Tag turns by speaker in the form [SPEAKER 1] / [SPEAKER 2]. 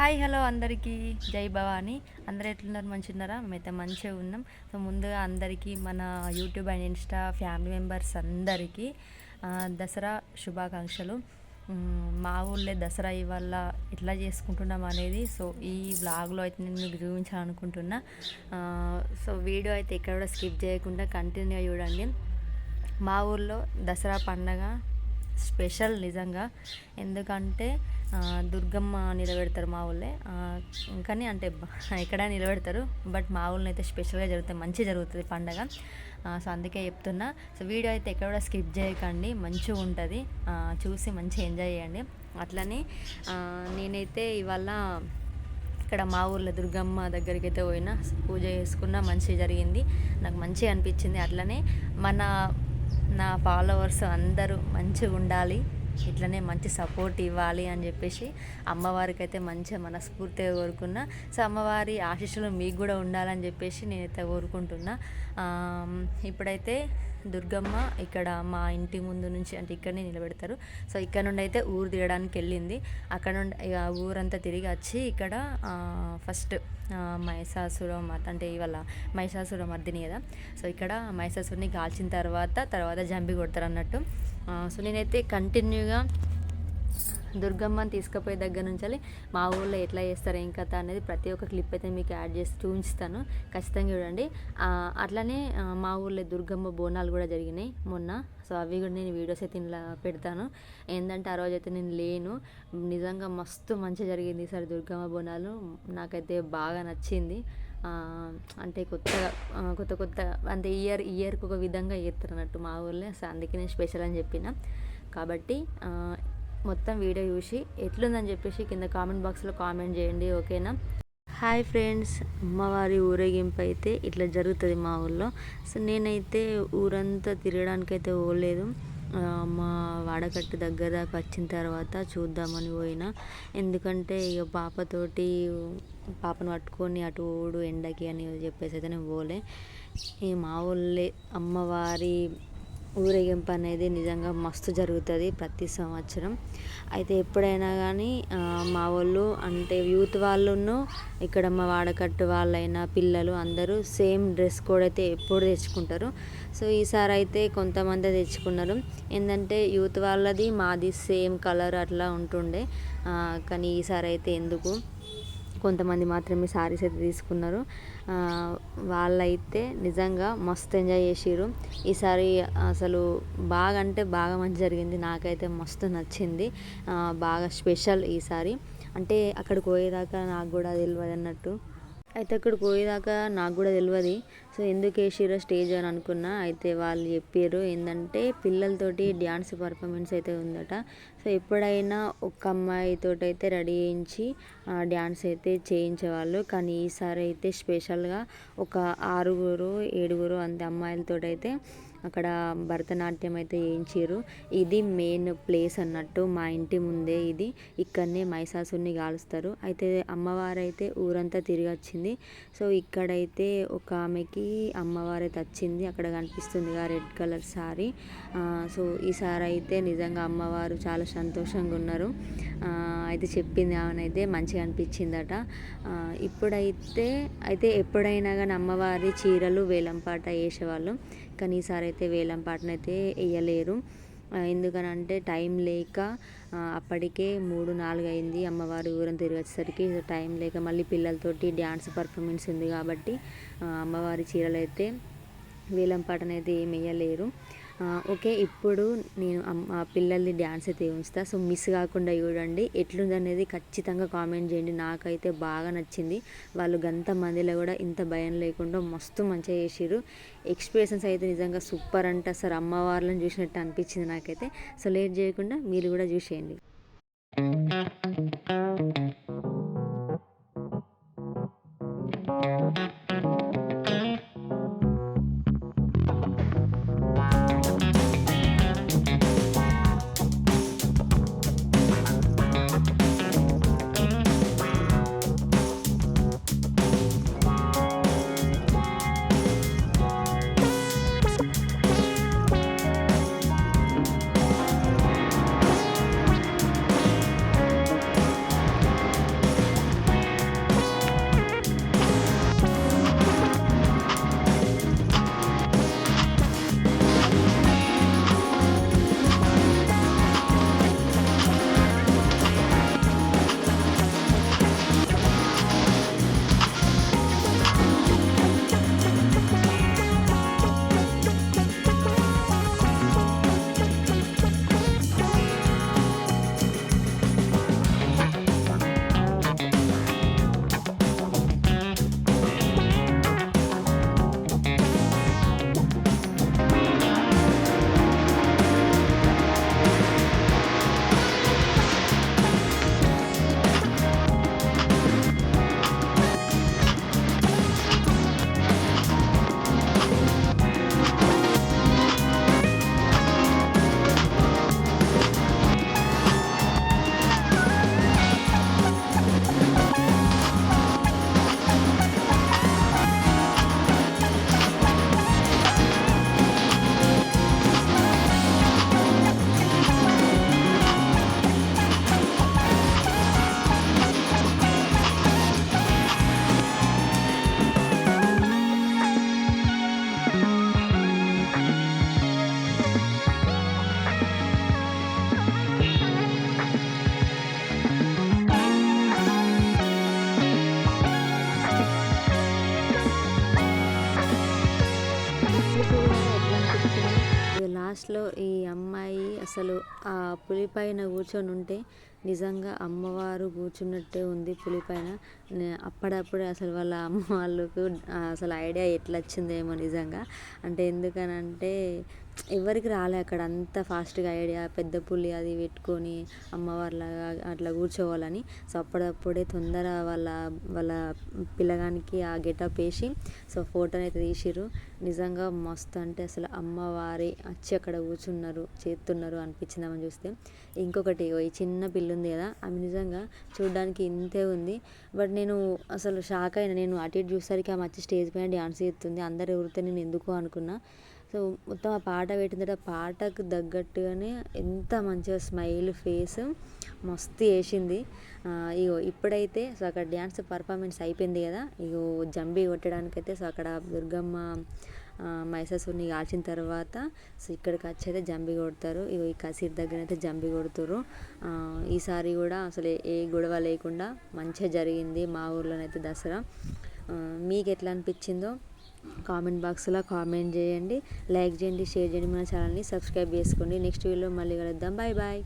[SPEAKER 1] Hi hello అందరికీ. జై భవానీ. అందరు ఎట్లున్నారు? మంచిగున్నారా? మేమైతే మంచిగా ఉన్నాం. సో ముందుగా అందరికీ మన YouTube and insta family members అందరికీ దసరా శుభాకాంక్షలు. మా ఊళ్ళో దసరా ఇవాళ ఎట్లా చేసుకుంటున్నాం అనేది సో ఈ వ్లాగ్లో అయితే నేను మీకు చూపించాలనుకుంటున్నా. సో వీడియో అయితే ఎక్కడ కూడా స్కిప్ చేయకుండా కంటిన్యూ చూడండి. మా ఊర్లో దసరా పండగ స్పెషల్ నిజంగా. ఎందుకంటే దుర్గమ్మ నిలబెడతారు మా ఊళ్ళే. కానీ అంటే ఎక్కడ నిలబెడతారు బట్ మా ఊళ్ళో అయితే స్పెషల్గా జరుగుతాయి మంచిగా జరుగుతుంది పండగ. సో అందుకే చెప్తున్నా. సో వీడియో అయితే ఎక్కడ కూడా స్కిప్ చేయకండి మంచిగా ఉంటుంది. చూసి మంచిగా ఎంజాయ్ చేయండి. అట్లనే నేనైతే ఇవాళ ఇక్కడ మా ఊర్లో దుర్గమ్మ దగ్గరికి అయితే పోయినా పూజ చేసుకున్నా మంచిగా జరిగింది. నాకు మంచిగా అనిపించింది. అట్లనే మన నా ఫాలోవర్స్ అందరూ మంచిగా ఉండాలి. ఇట్లనే మంచి సపోర్ట్ ఇవ్వాలి అని చెప్పేసి అమ్మవారికి అయితే మంచిగా మనస్ఫూర్తిగా కోరుకున్నా. సో అమ్మవారి ఆశీస్సులు మీకు కూడా ఉండాలని చెప్పేసి నేనైతే కోరుకుంటున్నా. ఇప్పుడైతే దుర్గమ్మ ఇక్కడ మా ఇంటి ముందు నుంచి అంటే ఇక్కడనే నిలబెడతారు. సో ఇక్కడ నుండి అయితే ఊరు తీయడానికి వెళ్ళింది. అక్కడ నుండి ఇక ఊరంతా తిరిగి వచ్చి ఇక్కడ ఫస్ట్ మహిషాసుర మత అంటే ఇవాళ మహిషాసుర మర్దిని కదా. సో ఇక్కడ మహిషాసుని కాల్చిన తర్వాత తర్వాత జంబి కొడతారు అన్నట్టు. సో నేనైతే కంటిన్యూగా దుర్గమ్మని తీసుకుపోయే దగ్గర నుంచి మా ఊళ్ళో ఎట్లా చేస్తారు ఏం కథ అనేది ప్రతి ఒక్క క్లిప్ అయితే మీకు యాడ్ చేసి చూపిస్తాను. ఖచ్చితంగా చూడండి. అట్లనే మా ఊళ్ళో దుర్గమ్మ బోనాలు కూడా జరిగినాయి మొన్న. సో అవి కూడా నేను వీడియోస్ అయితే ఇలా పెడతాను. ఏంటంటే ఆ రోజు అయితే నేను లేను. నిజంగా మస్తు మంచిగా జరిగింది ఈసారి దుర్గమ్మ బోనాలు. నాకైతే బాగా నచ్చింది. అంటే కొత్తగా కొత్త కొత్త అంటే ఇయర్ ఇయర్కి ఒక విధంగా చేస్తారు అన్నట్టు మా ఊళ్ళో సో అందుకే నేను స్పెషల్ అని చెప్పిన. కాబట్టి మొత్తం వీడియో చూసి ఎట్లుందని చెప్పేసి కింద కామెంట్ బాక్స్లో కామెంట్ చేయండి ఓకేనా? హాయ్ ఫ్రెండ్స్ అమ్మవారి ఊరేగింపు అయితే ఇట్లా జరుగుతుంది మా ఊళ్ళో సో నేనైతే ఊరంతా తిరగడానికైతే పోలేదు. మా వాడకట్టు దగ్గర దాకా వచ్చిన తర్వాత చూద్దామని పోయిన. ఎందుకంటే ఇక పాపతోటి పాపను పట్టుకొని అటు ఊడు ఎండకి అని చెప్పేసి అయితే నేను పోలే. ఈ మా ఊళ్ళే అమ్మవారి ఊరేగింపు అనేది నిజంగా మస్తు జరుగుతుంది ప్రతి సంవత్సరం. అయితే ఎప్పుడైనా కానీ మా వాళ్ళు అంటే యూత్ వాళ్ళును ఇక్కడ మా వాడకట్టు వాళ్ళైనా పిల్లలు అందరూ సేమ్ డ్రెస్ కోడ్ అయితే ఎప్పుడు తెచ్చుకుంటారు. సో ఈసారి అయితే కొంతమంది తెచ్చుకున్నారు. ఏంటంటే యూత్ వాళ్ళది మాది సేమ్ కలర్ అట్లా ఉంటుండే. కానీ ఈసారి అయితే ఎందుకు? కొంతమంది మాత్రమే సారీస్ అయితే తీసుకున్నారు. వాళ్ళైతే నిజంగా మస్తు ఎంజాయ్ చేసిర్రు. ఈసారి అసలు బాగా అంటే బాగా మంచి జరిగింది. నాకైతే మస్తు నచ్చింది. బాగా స్పెషల్ ఈసారి అంటే అక్కడికి పోయేదాకా నాకు కూడా తెలియదు అన్నట్టు అయితే అక్కడికి పోయేదాకా నాకు కూడా తెలియదు సో ఎందుకు వేసిరో స్టేజ్ అని అనుకున్నా. అయితే వాళ్ళు చెప్పారు ఏంటంటే పిల్లలతోటి డ్యాన్స్ పర్ఫార్మెన్స్ అయితే ఉందట. సో ఎప్పుడైనా ఒక అమ్మాయితో అయితే రెడీ చేయించి డ్యాన్స్ అయితే చేయించేవాళ్ళు. కానీ ఈసారి అయితే స్పెషల్గా ఒక ఆరుగురు ఏడుగురు అంత అమ్మాయిలతో అయితే అక్కడ భరతనాట్యం అయితే వేయించారు ఇది మెయిన్ ప్లేస్ అన్నట్టు మా ఇంటి ముందే ఇది. ఇక్కడనే మైసాసుని కాలుస్తారు. అయితే అమ్మవారు అయితే ఊరంతా తిరిగి వచ్చింది సో ఇక్కడైతే ఒక ఆమెకి అమ్మవారు అయితే వచ్చింది అక్కడ కనిపిస్తుందిగా రెడ్ కలర్ సారీ. సో ఈసారి అయితే నిజంగా అమ్మవారు చాలా సంతోషంగా ఉన్నారు. అయితే చెప్పింది ఆమెనైతే మంచిగా అనిపించిందట. ఇప్పుడైతే అయితే ఎప్పుడైనా కానీ అమ్మవారి చీరలు వేలంపాట వేసేవాళ్ళు. కానీ ఈసారి అయితే వేలంపాటనైతే వేయలేరు ఎందుకనంటే టైం లేక అప్పటికే మూడు నాలుగు అయింది అమ్మవారి ఊరం తిరిగి వచ్చేసరికి. టైం లేక మళ్ళీ పిల్లలతోటి డ్యాన్స్ పర్ఫార్మెన్స్ ఉంది కాబట్టి అమ్మవారి చీరలు అయితే వేలం పాటనైతే ఏమి వేయలేరు. ఓకే ఇప్పుడు నేను మా పిల్లల్ని డ్యాన్స్ అయితే ఉంచుతా. సో మిస్ కాకుండా చూడండి. ఎట్లుంది అనేది ఖచ్చితంగా కామెంట్ చేయండి. నాకైతే బాగా నచ్చింది. వాళ్ళు గంత మందిలో కూడా ఇంత భయం లేకుండా మస్తు మంచిగా చేసిరు ఎక్స్ప్రెషన్స్ అయితే నిజంగా సూపర్ అంట. సార్ అమ్మవార్లను చూసినట్టు అనిపించింది నాకైతే. సో లేట్ చేయకుండా మీరు కూడా చూసేయండి. క్లాస్లో ఈ అమ్మాయి అసలు ఆ పులి పైన కూర్చొని ఉంటే నిజంగా అమ్మవారు కూర్చున్నట్టే ఉంది పులి పైన. అప్పుడప్పుడే అసలు వాళ్ళ అమ్మ వాళ్ళకు అసలు ఐడియా ఎట్లా వచ్చిందేమో నిజంగా. అంటే ఎందుకనంటే ఎవరికి రాలే అక్కడ అంత ఫాస్ట్గా ఐడియా పెద్ద పులి అది పెట్టుకొని అమ్మవారిలాగా అట్లా కూర్చోవాలని. సో అప్పుడప్పుడే తొందర వాళ్ళ వాళ్ళ పిల్లగానికి ఆ గెటప్ వేసి సో ఫోటోని అయితే తీసిర్రు. నిజంగా మస్తు అంటే అసలు అమ్మవారి వచ్చి అక్కడ కూర్చున్నారు చేస్తున్నారు అనిపించింది చూస్తే. ఇంకొకటి ఈ చిన్న పిల్లు ఉంది కదా ఆమె నిజంగా చూడడానికి ఇంతే ఉంది. బట్ నేను అసలు షాక్ అయినా నేను అటు ఇటు చూసేసరికి ఆమె వచ్చి స్టేజ్ పైన డ్యాన్స్ చేస్తుంది అందరు ఎవరితో నేను ఎందుకు అనుకున్నా. సో మొత్తం ఆ పాట పెట్టిన తర్వాత పాటకు తగ్గట్టుగానే ఎంత మంచిగా స్మైల్ ఫేస్ మస్తు వేసింది ఇగో ఇప్పుడైతే సో అక్కడ డ్యాన్స్ పర్ఫార్మెన్స్ అయిపోయింది కదా. ఇగో జంబి కొట్టడానికైతే సో అక్కడ దుర్గమ్మ మైసూర్ని కాల్చిన తర్వాత సో ఇక్కడికి వచ్చి అయితే జంబి కొడతారు. ఇగో ఈ కసీర్ దగ్గర అయితే జంబి కొడుతారు ఈసారి కూడా అసలు ఏ గొడవ లేకుండా మంచిగా జరిగింది మా ఊర్లోనైతే దసరా. మీకు ఎట్లా అనిపించిందో కామెంట్ బాక్స్లో కామెంట్ చేయండి లైక్ చేయండి షేర్ చేయండి మన ఛానల్ని సబ్స్క్రైబ్ చేసుకోండి. నెక్స్ట్ వీడియోలో మళ్ళీ కలుద్దాం. Bye bye.